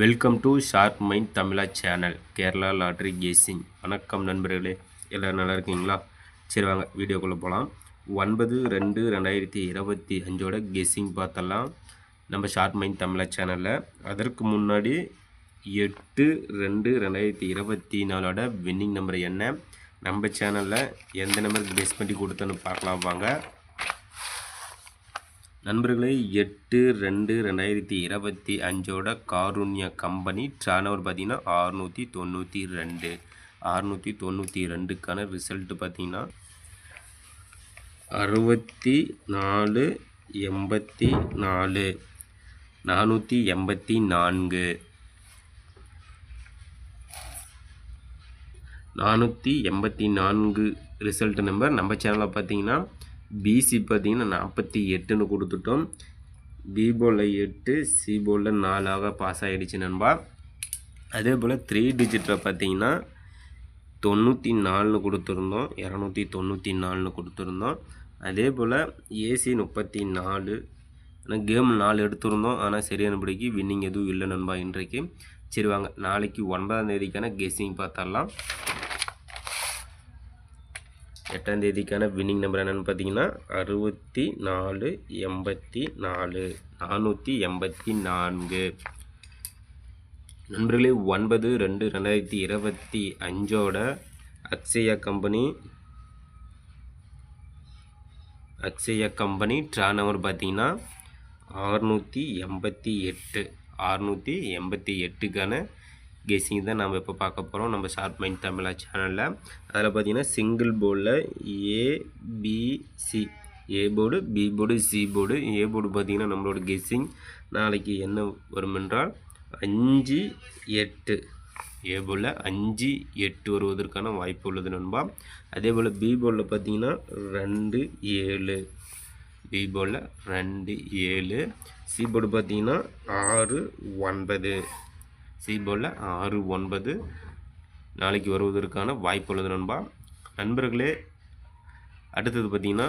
Welcome to sharp mind Tamizha channel Kerala lottery guessing. வணக்கம் நண்பர்களே எல்லோரும் நல்லா இருக்கீங்களா? சரி வாங்க வீடியோக்குள்ளே போகலாம் ஒன்பது ரெண்டு ரெண்டாயிரத்தி இருபத்தி அஞ்சோட கெஸ்ஸிங் பார்த்தலாம். நம்ம ஷார்ப் மைண்ட் தமிழா சேனலில். அதற்கு முன்னாடி எட்டு ரெண்டு ரெண்டாயிரத்தி இருபத்தி நாலோட வின்னிங் நம்பர் என்ன? நம்ம சேனலில் எந்த நம்பருக்கு பேஸ் பண்ணி கொடுத்தோன்னு பார்க்கலாம் வாங்க. நண்பர்களே எட்டு ரெண்டு ரெண்டாயிரத்தி இருபத்தி அஞ்சோட காருண்யா கம்பெனி ட்ரானவர் பார்த்தீங்கன்னா அறுநூற்றி தொண்ணூற்றி ரெண்டு. அறுநூற்றி தொண்ணூற்றி ரெண்டுக்கான ரிசல்ட்டு பார்த்தீங்கன்னா அறுபத்தி நாலு எண்பத்தி நாலு. நானூற்றி எண்பத்தி நான்கு. நானூற்றி எண்பத்தி நான்கு ரிசல்ட் நம்பர் நம்ம சேனலில் பார்த்தீங்கன்னா பிசி பார்த்திங்கன்னா நாற்பத்தி எட்டுன்னு கொடுத்துட்டோம். பி போலில் எட்டு சி போலில் நாலாக பாஸ் ஆகிடுச்சு நண்பா. அதே போல் த்ரீ டிஜிட்டில் பார்த்தீங்கன்னா தொண்ணூற்றி நாலுன்னு கொடுத்துருந்தோம். இரநூத்தி தொண்ணூற்றி நாலுன்னு கொடுத்துருந்தோம். அதே போல் ஏசி முப்பத்தி நாலு. ஆனால் கேம் நாலு எடுத்திருந்தோம். ஆனால் சரியான படிக்கு வின்னிங் எதுவும் இல்லை நண்பா இன்றைக்கு. சரி வாங்க நாளைக்கு ஒன்பதாம் தேதிக்கான கெஸ்ஸிங் பார்த்தரலாம் எட்டாம் தேதிக்கான வின்னிங் நம்பர் என்னென்னு பார்த்தீங்கன்னா அறுபத்தி நாலு எண்பத்தி நாலு நானூற்றி எண்பத்தி நான்கு நண்பர்களே ஒன்பது ரெண்டு ரெண்டாயிரத்தி இருபத்தி அஞ்சோட Akshaya company Akshaya company draw number பார்த்தீங்கன்னா அறுநூற்றி எண்பத்தி எட்டு. அறுநூற்றி எண்பத்தி எட்டுக்கான கெஸிங் தான் நம்ம இப்போ பார்க்க போகிறோம் நம்ம ஷார்ப் மைண்ட் தமிழா சேனலில் அதில் பார்த்தீங்கன்னா சிங்கிள் போர்டில் ABC A board B board C board A board பார்த்தீங்கன்னா நம்மளோட கெஸ்ஸிங் நாளைக்கு என்ன வரும் என்றால் அஞ்சு எட்டு. ஏ போல் அஞ்சு எட்டு வருவதற்கான வாய்ப்பு உள்ளது நண்பா. அதே போல் பி போர்டில் பார்த்தீங்கன்னா ரெண்டு ஏழு. பி போர்டில் ரெண்டு ஏழு. சி போர்டு பார்த்தீங்கன்னா ஆறு ஒன்பது. சி ஆறு ஒன்பது. நாளைக்கு வருவதற்கான வாய்ப்பு உள்ளது நண்பா. நண்பர்களே அடுத்தது பார்த்தீங்கன்னா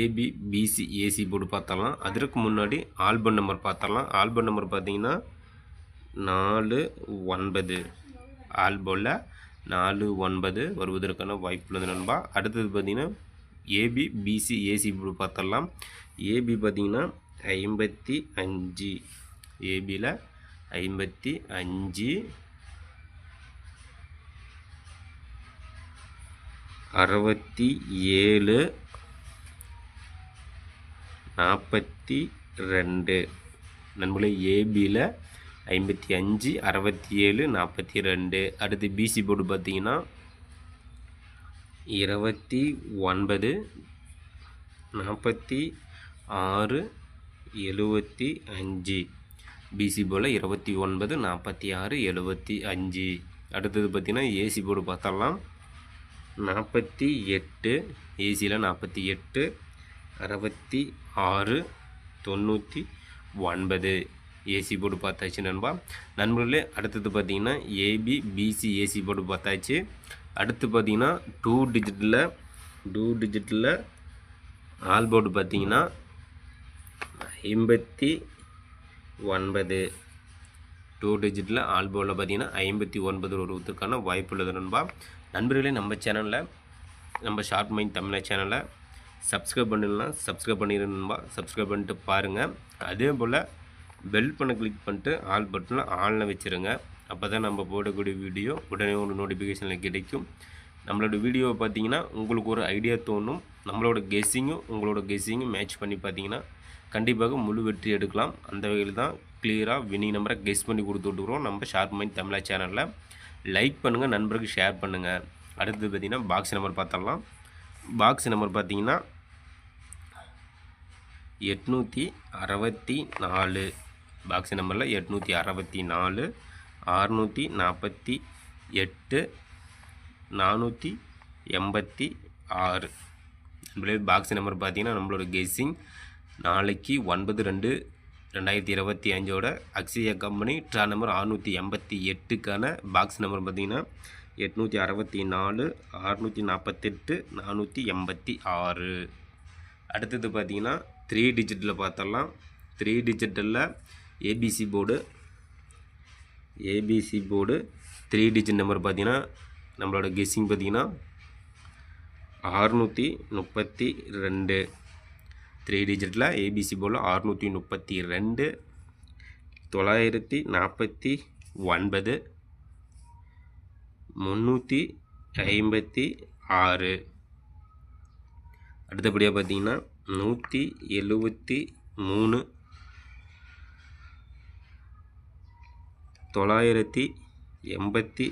ஏபி பிசி ஏசி போர்டு பார்த்தரலாம் அதற்கு முன்னாடி ஆல்பம் நம்பர் பார்த்தரலாம் ஆல்பம் நம்பர் பார்த்தீங்கன்னா நாலு ஒன்பது. ஆல்போவில் நாலு ஒன்பது வருவதற்கான வாய்ப்பு உள்ளது நண்பா. அடுத்தது பார்த்திங்கன்னா ஏபி பிசி ஏசி போர்டு பார்த்தரலாம் ஏபி பார்த்திங்கன்னா ஐம்பத்தி அஞ்சு. ஏபியில் ஐம்பத்தி அஞ்சு. அறுபத்தி ஏழு. நாற்பத்தி ரெண்டு. நண்பர்களே ஏபியில் ஐம்பத்தி அஞ்சு அறுபத்தி ஏழு நாற்பத்தி ரெண்டு. அடுத்து பிசி போர்டு பார்த்தீங்கன்னா இருபத்தி ஒன்பது நாற்பத்தி ஆறு எழுபத்தி அஞ்சு. பிசி போல் இருபத்தி ஒன்பது நாற்பத்தி ஆறு எழுபத்தி அஞ்சு. அடுத்தது பார்த்திங்கன்னா ஏசி போர்டு பார்த்தரலாம் நாற்பத்தி எட்டு ஏசியில் நாற்பத்தி எட்டு அறுபத்தி ஆறு தொண்ணூற்றி ஒன்பது. ஏசி போர்டு பார்த்தாச்சு நண்பா. நண்பர்களே அடுத்தது பார்த்திங்கன்னா ஏபி பிசி ஏசி போர்டு பார்த்தாச்சு. அடுத்து பார்த்திங்கன்னா டூ டிஜிட்டில் டூ டிஜிட்டில் ஆல் போர்டு பார்த்திங்கன்னா ஐம்பத்தி ஒன்பது. டூ டிஜிட்டில் ஆல்போவில் பார்த்தீங்கன்னா ஐம்பத்தி ஒன்பது வருவதற்கான வாய்ப்பு உள்ளது நண்பா. நண்பர்களே நம்ம சேனலில் நம்ம ஷார்ட் மைண்ட் தமிழா சேனலை சப்ஸ்கிரைப் பண்ணிடலாம். சப்ஸ்கிரைப் பண்ணிடுங்க நண்பா. சப்ஸ்கிரைப் பண்ணிட்டு பாருங்கள் அதே போல் பெல் பண்ண கிளிக் பண்ணிட்டு ஆல் பட்டனில் ஆனில் வச்சுருங்க. அப்போ தான் நம்ம போடக்கூடிய வீடியோ உடனே ஒரு நோட்டிஃபிகேஷனில் கிடைக்கும். நம்மளோட வீடியோவை பார்த்தீங்கன்னா உங்களுக்கு ஒரு ஐடியா தோணும். நம்மளோட கெஸ்ஸிங்கும் உங்களோட கெஸ்ஸிங்கும் மேட்ச் பண்ணி பார்த்தீங்கன்னா கண்டிப்பாக முழு வெற்றி எடுக்கலாம். அந்த வகையில் தான் கிளியராக வினிங் நம்பரை கெஸ் பண்ணி கொடுத்து விட்டுக்கிறோம் நம்ம ஷார்ப் மைண்ட் தமிழா சேனலில் லைக் பண்ணுங்கள் நண்பருக்கு ஷேர் பண்ணுங்கள் அடுத்தது பார்த்திங்கன்னா பாக்ஸ் நம்பர் பார்த்தரலாம் பாக்ஸ் நம்பர் பார்த்தீங்கன்னா எட்நூற்றி அறுபத்தி நாலு. பாக்ஸ் நம்பரில் எட்நூற்றி அறுபத்தி நாலு அறுநூற்றி நாற்பத்தி எட்டு நானூற்றி எண்பத்தி ஆறு. நம்மளே பாக்ஸ் நம்பர் பார்த்தீங்கன்னா நம்மளோட கெஸ்ஸிங் நாளைக்கு ஒன்பது ரெண்டு ரெண்டாயிரத்தி இருபத்தி அஞ்சோட அக்ஷயா கம்பெனி ட்ரா நம்பர் அறுநூற்றி எண்பத்தி எட்டுக்கான பாக்ஸ் நம்பர் பார்த்திங்கன்னா எட்நூற்றி அறுபத்தி நாலு அறுநூற்றி நாற்பத்தெட்டு நானூற்றி எண்பத்தி ஆறு. அடுத்தது பார்த்திங்கன்னா த்ரீ டிஜிட்டில் பார்த்தலாம் த்ரீ டிஜிட்டலில் A B C board A B C board three digit number பார்த்தீங்கன்னா நம்மளோட கெஸ்ஸிங் பார்த்தீங்கன்னா அறுநூற்றி முப்பத்தி ரெண்டு. த்ரீ டிஜிட்டில் ஏபிசி போல் அறுநூற்றி முப்பத்தி ரெண்டு தொள்ளாயிரத்தி நாற்பத்தி ஒன்பது முந்நூற்றி ஐம்பத்தி ஆறு. அடுத்தபடியாக பார்த்தீங்கன்னா நூற்றி எழுபத்தி மூணு தொள்ளாயிரத்தி எண்பத்தி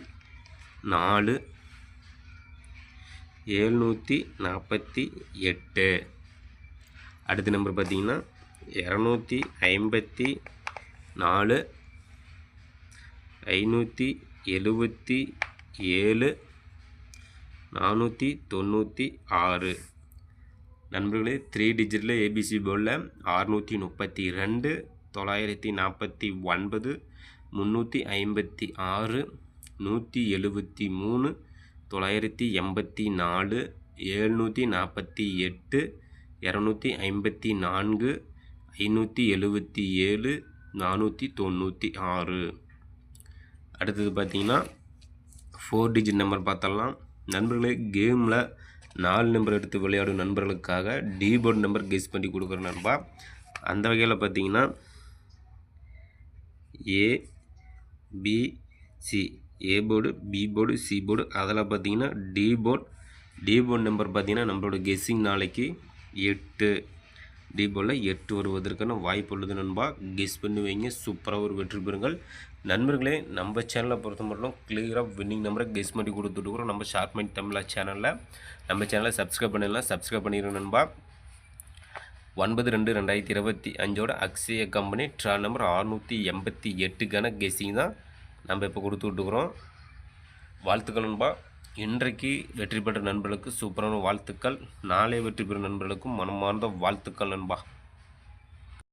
நாலு ஏழ்நூற்றி நாற்பத்தி எட்டு. அடுத்த நம்பர் பார்த்தீங்கன்னா இரநூத்தி ஐம்பத்தி நாலு ஐநூற்றி எழுபத்தி ஏழு நானூற்றி தொண்ணூற்றி ஆறு. நண்பர்களே த்ரீ டிஜிட்டில் ஏபிசி போர்டில் அறுநூற்றி முப்பத்தி ரெண்டு தொள்ளாயிரத்தி நாற்பத்தி ஒன்பது முந்நூற்றி ஐம்பத்தி ஆறு நூற்றி எழுபத்தி மூணு தொள்ளாயிரத்தி எண்பத்தி நாலு ஏழ்நூற்றி நாற்பத்தி எட்டு இரநூத்தி ஐம்பத்தி நான்கு ஐநூற்றி எழுபத்தி ஏழு நானூற்றி தொண்ணூற்றி ஆறு. அடுத்தது பார்த்தீங்கன்னா ஃபோர் டிஜிட் நம்பர் பார்த்தலாம் நண்பர்களே கேமில் நாலு நம்பர் எடுத்து விளையாடும் நண்பர்களுக்காக டீபோர்ட் நம்பர் கெஸ் பண்ணி கொடுக்குற நண்பா. அந்த வகையில் பார்த்தீங்கன்னா A B C A board B board C board அதில் பார்த்தீங்கன்னா D board D board number பார்த்தீங்கன்னா நம்மளோட கெஸ்ஸிங் நாளைக்கு எட்டு. இதே போல் எட்டு வருவதற்கான வாய்ப்பு உள்ளது நண்பா. கெஸ் பண்ணி வைங்க சூப்பராக ஒரு வெற்றி பெறுங்கள். நண்பர்களே நம்ம சேனலை பொறுத்த மட்டும் கிளியராக வின்னிங் நம்பரை கெஸ் பண்ணி கொடுத்துட்டுருக்குறோம் நம்ம ஷார்ட் மைண்ட் தமிழா சேனலில் நம்ம சேனலை சப்ஸ்கிரைப் பண்ணிடலாம். சப்ஸ்கிரைப் பண்ணிடுங்க நண்பா. ஒன்பது ரெண்டு ரெண்டாயிரத்தி இருபத்தி அஞ்சோட அக்ஷய கம்பெனி ட்ரா நம்பர் அறுநூற்றி எண்பத்தி எட்டுக்கான கெஸ்ஸிங் தான் நம்ம இப்போ கொடுத்து விட்டுக்கிறோம் வாழ்த்துக்கள் நண்பா. இன்றைக்கு வெற்றி பெற்ற நண்பர்களுக்கு சூப்பரான வாழ்த்துக்கள். நாளை வெற்றி பெறும் நண்பர்களுக்கும் மனமார்ந்த வாழ்த்துக்கள் நண்பா.